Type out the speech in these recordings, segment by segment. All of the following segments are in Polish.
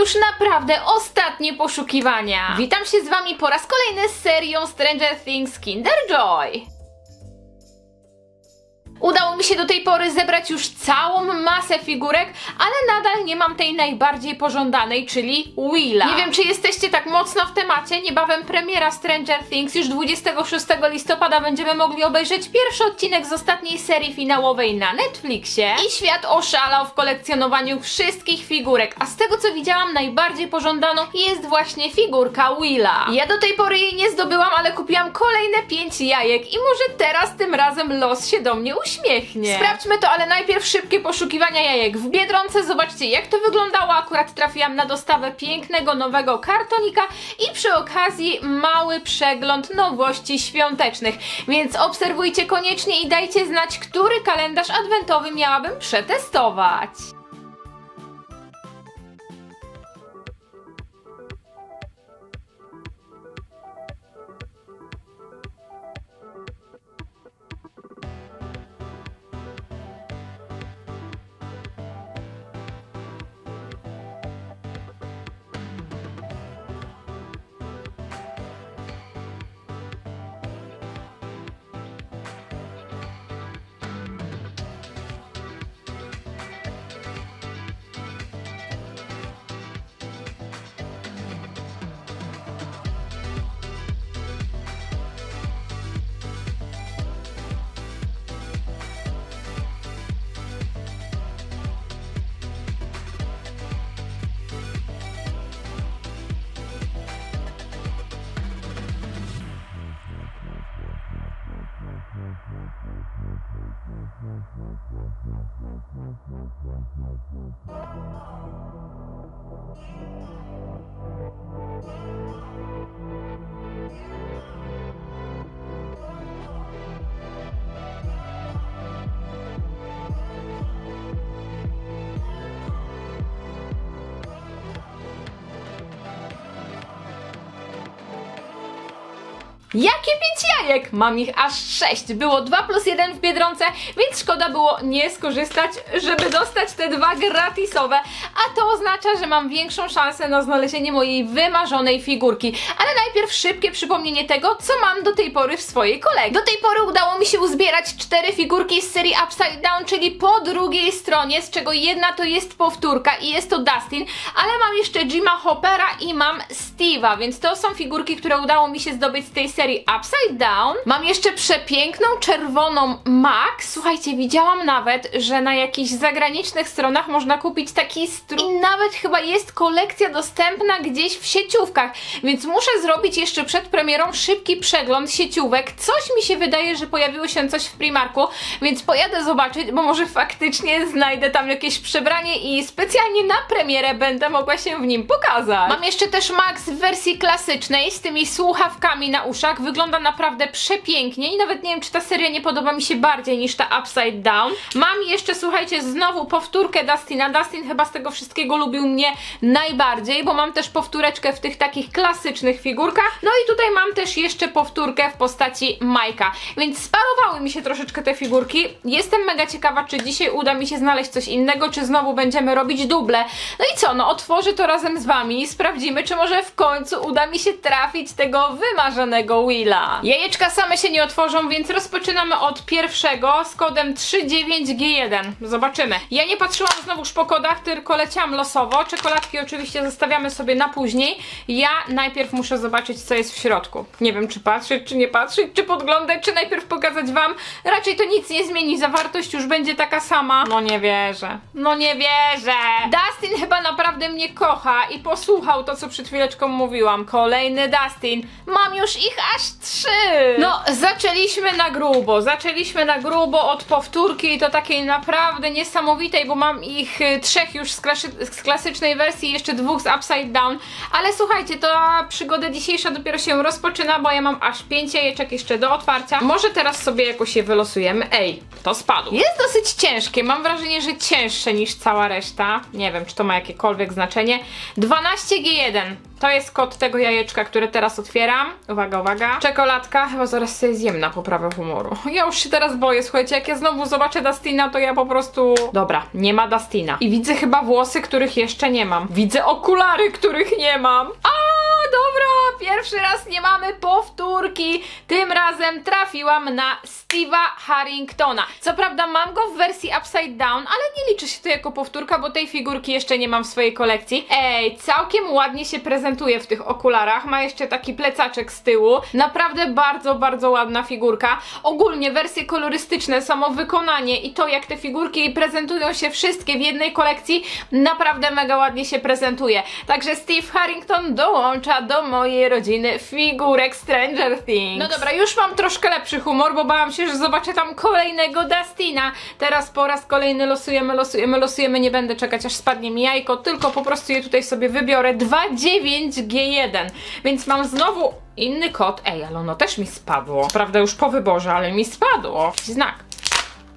już naprawdę ostatnie poszukiwania. Witam się z wami po raz kolejny z serią Stranger Things Kinder Joy. Udało mi się do tej pory zebrać już całą masę figurek, ale nadal nie mam tej najbardziej pożądanej, czyli Willa. Nie wiem, czy jesteście tak mocno w temacie. Niebawem premiera Stranger Things. Już 26 listopada będziemy mogli obejrzeć pierwszy odcinek z ostatniej serii finałowej na Netflixie. I świat oszalał w kolekcjonowaniu wszystkich figurek, a z tego co widziałam, najbardziej pożądaną jest właśnie figurka Willa. Ja do tej pory jej nie zdobyłam, ale kupiłam kolejne 5 jajek i może teraz tym razem los się do mnie uśmiechnie. Sprawdźmy to, ale najpierw szybkie poszukiwania jajek w Biedronce. Zobaczcie jak to wyglądało. Akurat trafiłam na dostawę pięknego nowego kartonika i przy okazji mały przegląd nowości świątecznych. Więc obserwujcie koniecznie i dajcie znać, który kalendarz adwentowy miałabym przetestować. Thank you. Jakie pięć jajek? Mam ich aż sześć. Było 2 plus 1 w Biedronce, więc szkoda było nie skorzystać, żeby dostać te dwa gratisowe, a to oznacza, że mam większą szansę na znalezienie mojej wymarzonej figurki. Ale najpierw szybkie przypomnienie tego, co mam do tej pory w swojej kolekcji. Do tej pory udało mi się uzbierać cztery figurki z serii Upside Down, czyli po drugiej stronie, z czego jedna to jest powtórka i jest to Dustin, ale mam jeszcze Jima Hoppera i mam Steve'a, więc to są figurki, które udało mi się zdobyć z tej serii Upside Down. Mam jeszcze przepiękną czerwoną Max. Słuchajcie, widziałam nawet, że na jakichś zagranicznych stronach można kupić taki strój. I nawet chyba jest kolekcja dostępna gdzieś w sieciówkach, więc muszę zrobić jeszcze przed premierą szybki przegląd sieciówek. Coś mi się wydaje, że pojawiło się coś w Primarku, więc pojadę zobaczyć, bo może faktycznie znajdę tam jakieś przebranie i specjalnie na premierę będę mogła się w nim pokazać. Mam jeszcze też Max w wersji klasycznej z tymi słuchawkami na uszach. Wygląda naprawdę przepięknie i nawet nie wiem, czy ta seria nie podoba mi się bardziej niż ta Upside Down. Mam jeszcze, słuchajcie, znowu powtórkę Dustina. Dustin chyba z tego wszystkiego lubił mnie najbardziej, bo mam też powtóreczkę w tych takich klasycznych figurkach. No i tutaj mam też jeszcze powtórkę w postaci Majka. Więc sparowały mi się troszeczkę te figurki. Jestem mega ciekawa, czy dzisiaj uda mi się znaleźć coś innego, czy znowu będziemy robić duble. No i co, no otworzę to razem z wami i sprawdzimy, czy może w końcu uda mi się trafić tego wymarzonego Willa. Jajeczka same się nie otworzą, więc rozpoczynamy od pierwszego z kodem 39G1. Zobaczymy. Ja nie patrzyłam znowuż po kodach, tylko leciałam losowo. Czekoladki oczywiście zostawiamy sobie na później. Ja najpierw muszę zobaczyć, co jest w środku. Nie wiem, czy patrzeć, czy nie patrzeć, czy podglądać, czy najpierw pokazać wam. Raczej to nic nie zmieni, zawartość już będzie taka sama. No nie wierzę. No nie wierzę. Dustin chyba naprawdę mnie kocha i posłuchał to, co przed chwileczką mówiłam. Kolejny Dustin. Mam już ich aż trzy. No, zaczęliśmy na grubo. Zaczęliśmy na grubo od powtórki i to takiej naprawdę niesamowitej, bo mam ich y, trzech już z, z klasycznej wersji jeszcze dwóch z Upside Down. Ale słuchajcie, ta przygoda dzisiejsza dopiero się rozpoczyna, bo ja mam aż pięć jajeczek jeszcze do otwarcia. Może teraz sobie jakoś je wylosujemy. Ej, to spadło. Jest dosyć ciężkie. Mam wrażenie, że cięższe niż cała reszta. Nie wiem, czy to ma jakiekolwiek znaczenie. 12G1. To jest kod tego jajeczka, które teraz otwieram. Uwaga, uwaga. Czekoladka, chyba zaraz sobie zjem na poprawę humoru. Ja już się teraz boję, słuchajcie, jak ja znowu zobaczę Dustina, to ja po prostu... Dobra, nie ma Dustina. I widzę chyba włosy, których jeszcze nie mam. Widzę okulary, których nie mam. Pierwszy raz nie mamy powtórki. Tym razem trafiłam na Steve'a Harringtona. Co prawda mam go w wersji Upside Down, ale nie liczy się to jako powtórka, bo tej figurki jeszcze nie mam w swojej kolekcji. Ej, całkiem ładnie się prezentuje w tych okularach. Ma jeszcze taki plecaczek z tyłu. Naprawdę bardzo, bardzo ładna figurka. Ogólnie wersje kolorystyczne, samo wykonanie i to jak te figurki prezentują się wszystkie w jednej kolekcji, naprawdę mega ładnie się prezentuje. Także Steve Harrington dołącza do mojej rodziny figurek Stranger Things. No dobra, już mam troszkę lepszy humor, bo bałam się, że zobaczę tam kolejnego Dustina. Teraz po raz kolejny losujemy, losujemy, losujemy. Nie będę czekać aż spadnie mi jajko, tylko po prostu je tutaj sobie wybiorę. 29G1. Więc mam znowu inny kod. Ej, ale ono też mi spadło. Prawda już po wyborze, ale mi spadło. Znak.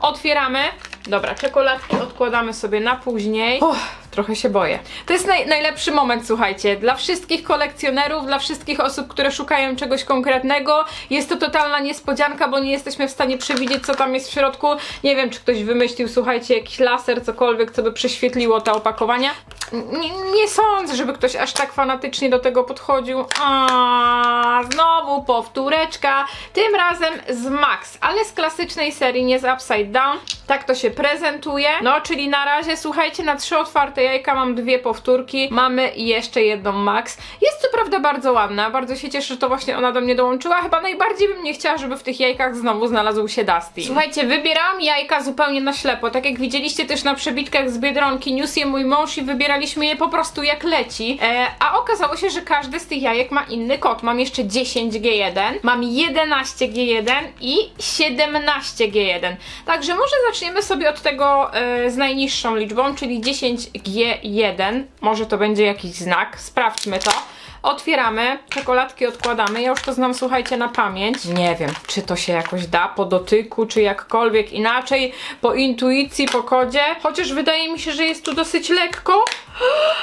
Otwieramy. Dobra, czekoladki odkładamy sobie na później. Uff, trochę się boję. To jest naj, najlepszy moment, słuchajcie. Dla wszystkich kolekcjonerów, dla wszystkich osób, które szukają czegoś konkretnego. Jest to totalna niespodzianka, bo nie jesteśmy w stanie przewidzieć, co tam jest w środku. Nie wiem, czy ktoś wymyślił, słuchajcie, jakiś laser, cokolwiek, co by prześwietliło te opakowania. Nie, nie sądzę, żeby ktoś aż tak fanatycznie do tego podchodził. A znowu powtóreczka. Tym razem z Max, ale z klasycznej serii, nie z Upside Down. Tak to się prezentuje. No, czyli na razie, słuchajcie, na trzy otwarte jajka mam dwie powtórki. Mamy jeszcze jedną Max. Jest co prawda bardzo ładna. Bardzo się cieszę, że to właśnie ona do mnie dołączyła. Chyba najbardziej bym nie chciała, żeby w tych jajkach znowu znalazł się Dusty. Słuchajcie, wybierałam jajka zupełnie na ślepo. Tak jak widzieliście też na przebitkach z Biedronki, News i mój mąż i wybieraliśmy je po prostu jak leci. E, a okazało się, że każdy z tych jajek ma inny kod. Mam jeszcze 10G1, mam 11G1 i 17G1. Także może zaczniemy sobie od tego e, z najniższą liczbą, czyli 10G1. Może to będzie jakiś znak. Sprawdźmy to. Otwieramy, czekoladki odkładamy. Ja już to znam, słuchajcie, na pamięć. Nie wiem, czy to się jakoś da po dotyku, czy jakkolwiek inaczej, po intuicji, po kodzie. Chociaż wydaje mi się, że jest tu dosyć lekko.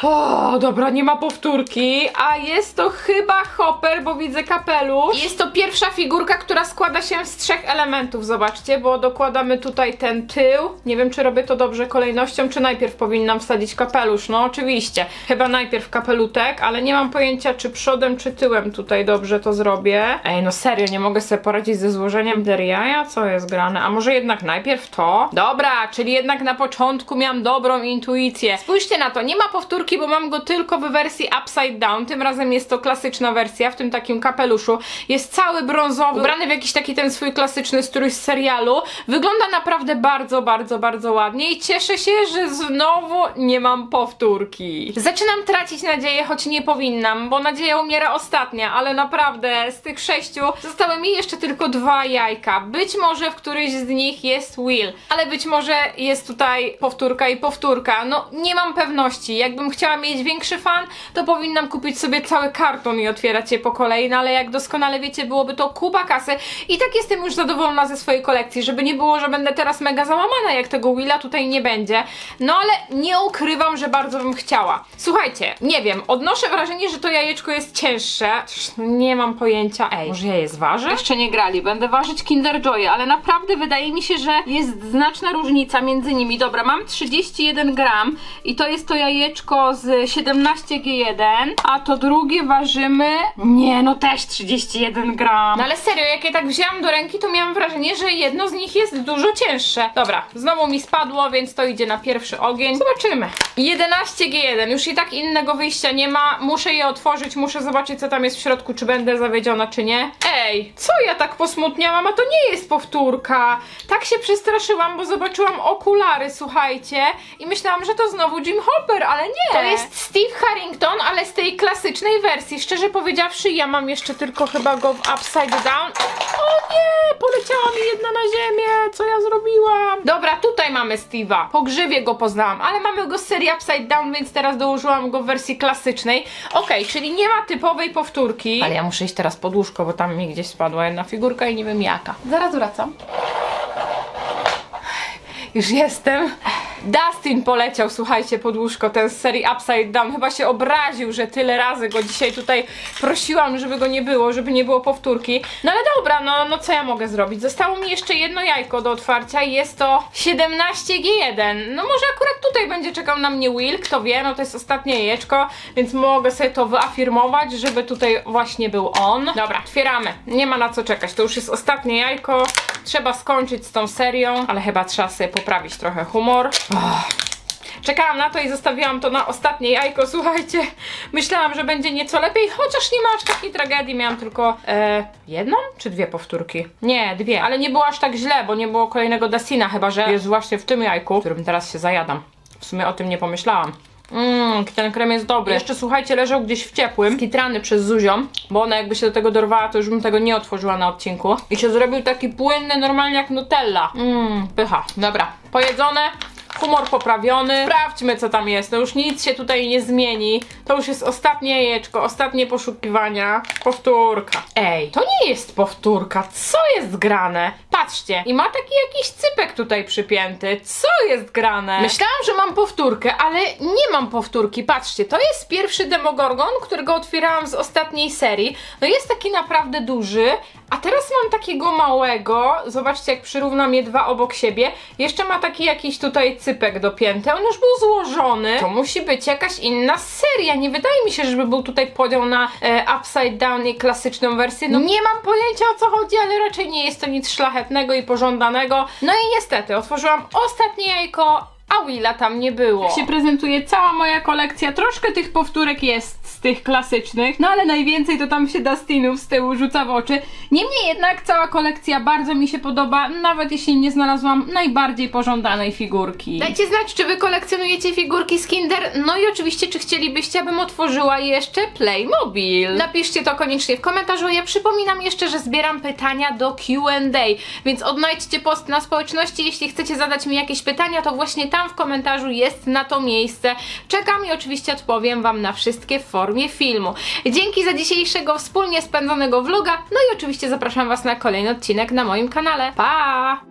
O, dobra, nie ma powtórki, a jest to chyba hopper, bo widzę kapelusz. Jest to pierwsza figurka, która składa się z trzech elementów, zobaczcie, bo dokładamy tutaj ten tył. Nie wiem, czy robię to dobrze kolejnością, czy najpierw powinnam wsadzić kapelusz. No oczywiście, chyba najpierw kapelutek, ale nie mam pojęcia, czy przodem, czy tyłem tutaj dobrze to zrobię. Ej, no serio, nie mogę sobie poradzić ze złożeniem der jaja? Co jest grane? A może jednak najpierw to? Dobra, czyli jednak na początku miałam dobrą intuicję. Spójrzcie na to, nie ma powtórki, bo mam go tylko w wersji Upside Down. Tym razem jest to klasyczna wersja, w tym takim kapeluszu. Jest cały brązowy, ubrany w jakiś taki ten swój klasyczny strój z serialu. Wygląda naprawdę bardzo, bardzo, bardzo ładnie i cieszę się, że znowu nie mam powtórki. Zaczynam tracić nadzieję, choć nie powinnam, bo nadzieja umiera ostatnia, ale naprawdę z tych sześciu zostały mi jeszcze tylko dwa jajka. Być może w któryś z nich jest Will, ale być może jest tutaj powtórka i powtórka. No nie mam pewności. Jakbym chciała mieć większy fan, to powinnam kupić sobie cały karton i otwierać je po kolei, no ale jak doskonale wiecie, byłoby to kuba kasy i tak jestem już zadowolona ze swojej kolekcji, żeby nie było, że będę teraz mega załamana, jak tego Willa tutaj nie będzie. No ale nie ukrywam, że bardzo bym chciała. Słuchajcie, nie wiem, odnoszę wrażenie, że to jajeczko jest cięższe. Przecież Nie mam pojęcia. Ej, może ja je zważę? Jeszcze nie grali, będę ważyć Kinder Joy, ale naprawdę wydaje mi się, że jest znaczna różnica między nimi. Dobra, mam 31 gram i to jest to jajeczko z 17G1, a to drugie ważymy... Nie, no też 31 gram. No ale serio, jak je tak wzięłam do ręki, to miałam wrażenie, że jedno z nich jest dużo cięższe. Dobra, znowu mi spadło, więc to idzie na pierwszy ogień. Zobaczymy. 11G1, już i tak innego wyjścia nie ma. Muszę je otworzyć, muszę zobaczyć, co tam jest w środku, czy będę zawiedziona, czy nie. Ej, co ja tak posmutniałam? A to nie jest powtórka. Tak się przestraszyłam, bo zobaczyłam okulary, słuchajcie, i myślałam, że to znowu Jim Hopper, ale nie. To jest Steve Harrington, ale z tej klasycznej wersji. Szczerze powiedziawszy, ja mam jeszcze tylko chyba go w Upside Down. O nie, poleciała mi jedna na ziemię. Co ja zrobiłam? Dobra, tutaj mamy Steve'a. Po grzywie go poznałam, ale mamy go z serii Upside Down, więc teraz dołożyłam go w wersji klasycznej. Okej, czyli nie ma typowej powtórki. Ale ja muszę iść teraz pod łóżko, bo tam mi gdzieś spadła jedna figurka i nie wiem jaka. Zaraz wracam. Już jestem. Dustin poleciał, słuchajcie, pod łóżko, ten z serii Upside Down. Chyba się obraził, że tyle razy go dzisiaj tutaj prosiłam, żeby go nie było, żeby nie było powtórki. No ale dobra, no, no co ja mogę zrobić? Zostało mi jeszcze jedno jajko do otwarcia i jest to 17G1. No może akurat tutaj będzie czekał na mnie Will, kto wie, no to jest ostatnie jajeczko, więc mogę sobie to wyafirmować, żeby tutaj właśnie był on. Dobra, otwieramy. Nie ma na co czekać, to już jest ostatnie jajko. Trzeba skończyć z tą serią, ale chyba trzeba sobie poprawić trochę humor. Czekałam na to i zostawiłam to na ostatnie jajko. Słuchajcie, myślałam, że będzie nieco lepiej, chociaż nie ma aż takiej tragedii. Miałam tylko e, jedną czy dwie powtórki? Nie, dwie, ale nie było aż tak źle, bo nie było kolejnego Dustina, chyba że jest właśnie w tym jajku, którym teraz się zajadam. W sumie o tym nie pomyślałam. Mmm, ten krem jest dobry. Jeszcze słuchajcie, leżał gdzieś w ciepłym, skitrany przez Zuzią, bo ona jakby się do tego dorwała, to już bym tego nie otworzyła na odcinku. I się zrobił taki płynny, normalnie jak Nutella. Mmm, pycha. Dobra, pojedzone. Humor poprawiony. Sprawdźmy, co tam jest. No już nic się tutaj nie zmieni. To już jest ostatnie jajeczko, ostatnie poszukiwania. Powtórka. Ej, to nie jest powtórka. Co jest grane? Patrzcie. I ma taki jakiś cypek tutaj przypięty. Co jest grane? Myślałam, że mam powtórkę, ale nie mam powtórki. Patrzcie, to jest pierwszy Demogorgon, którego otwierałam z ostatniej serii. No jest taki naprawdę duży, a teraz mam takiego małego. Zobaczcie, jak przyrównam je dwa obok siebie. Jeszcze ma taki jakiś tutaj cypek dopięty. On już był złożony. To musi być jakaś inna seria. Nie wydaje mi się, żeby był tutaj podział na e, Upside Down i klasyczną wersję. No nie mam pojęcia o co chodzi, ale raczej nie jest to nic szlachetnego i pożądanego. No i niestety, otworzyłam ostatnie jajko. A Willa tam nie było. Jak się prezentuje cała moja kolekcja, troszkę tych powtórek jest z tych klasycznych, no ale najwięcej to tam się Dustinów z tyłu rzuca w oczy. Niemniej jednak cała kolekcja bardzo mi się podoba, nawet jeśli nie znalazłam najbardziej pożądanej figurki. Dajcie znać, czy wy kolekcjonujecie figurki z Kinder. No i oczywiście, czy chcielibyście, abym otworzyła jeszcze Playmobil. Napiszcie to koniecznie w komentarzu. Ja przypominam jeszcze, że zbieram pytania do Q&A, więc odnajdźcie post na społeczności. Jeśli chcecie zadać mi jakieś pytania, to właśnie tam w komentarzu jest na to miejsce. Czekam i oczywiście odpowiem wam na wszystkie w formie filmu. Dzięki za dzisiejszego wspólnie spędzonego vloga. No i oczywiście zapraszam was na kolejny odcinek na moim kanale. Pa!